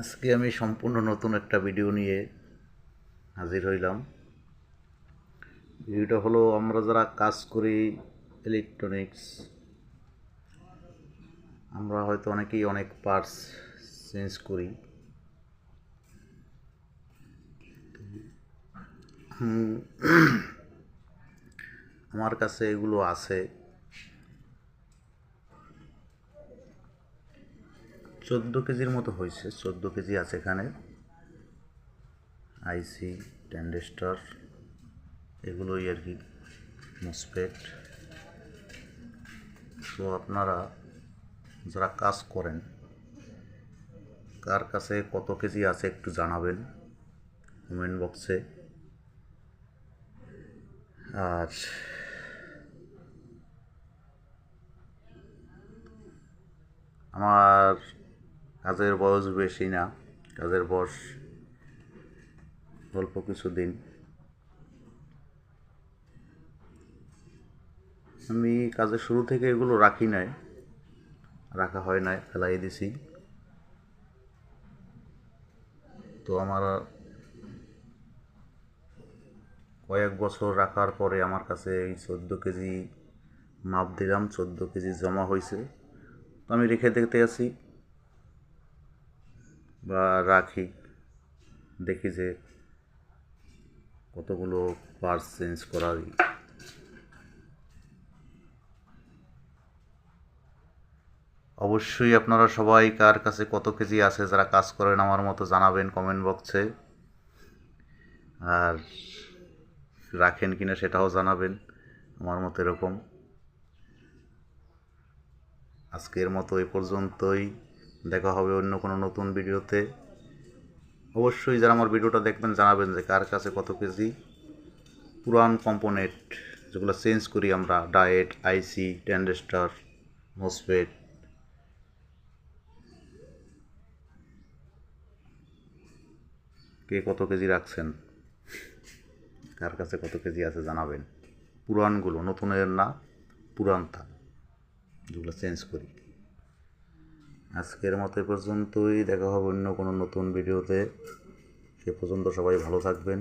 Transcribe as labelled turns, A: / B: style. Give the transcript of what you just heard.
A: আজকে আমি সম্পূর্ণ নতুন একটা ভিডিও নিয়ে হাজির হইলাম। ভিডিওটা হলো, আমরা যারা কাজ করি ইলেকট্রনিক্স আমরা হয়তো অনেকেই অনেক পার্টস চেঞ্জ করি। আমার কাছে এগুলো আছে। চোদ্দ কেজির মতো হয়েছে, চোদ্দ কেজি আছে এখানে। আইসি ট্যান্ডেস্টার, এগুলোই আর কি মুসপেট তো আপনারা যারা কাজ করেন, কার কাছে কত কেজি আছে একটু জানাবেন কমেন্ট বক্সে। আর আমার কাজের বয়স বেশি না, কাজের বয়স অল্প কিছু দিন আমি কাজের শুরু থেকে এগুলো রাখি নাই, রাখা হয় নাই, ফেলাই দিছি। তো আমার কয়েক বছর রাখার পরে আমার কাছে এই চোদ্দ কেজি মাপ দিলাম, চোদ্দ কেজি জমা হয়েছে। তো আমি রেখে দেখতে আছি। বা রাখি, দেখি যে কতগুলো পার্স চেঞ্জ করা অবশ্যই আপনারা সবাই কার কাছে কত কেজি আছে, যারা কাজ করেন আমার মতো জানাবেন কমেন্ট বক্সে আর রাখেন কিনা সেটাও জানাবেন, আমার মতো এরকম। আজকের মতো এই পর্যন্তই। দেখা হবে অন্য কোনো নতুন ভিডিওতে। অবশ্যই যারা আমার ভিডিওটা দেখবেন, জানাবেন যে কার কাছে কত কেজি। পুরান কম্পোনেন্ট যেগুলো চেঞ্জ করি আমরা, ডায়েট, আইসি ট্যান্ডেস্টার মসপেট কে কত কেজি রাখছেন? কার কাছে কত কেজি আছে জানাবেন। পুরানগুলো, নতুনের না, পুরানটা, যেগুলো চেঞ্জ করি। আজকের মতো এ পর্যন্তই। দেখা হবে অন্য কোনো নতুন ভিডিওতে। সে পর্যন্ত সবাই ভালো থাকবেন।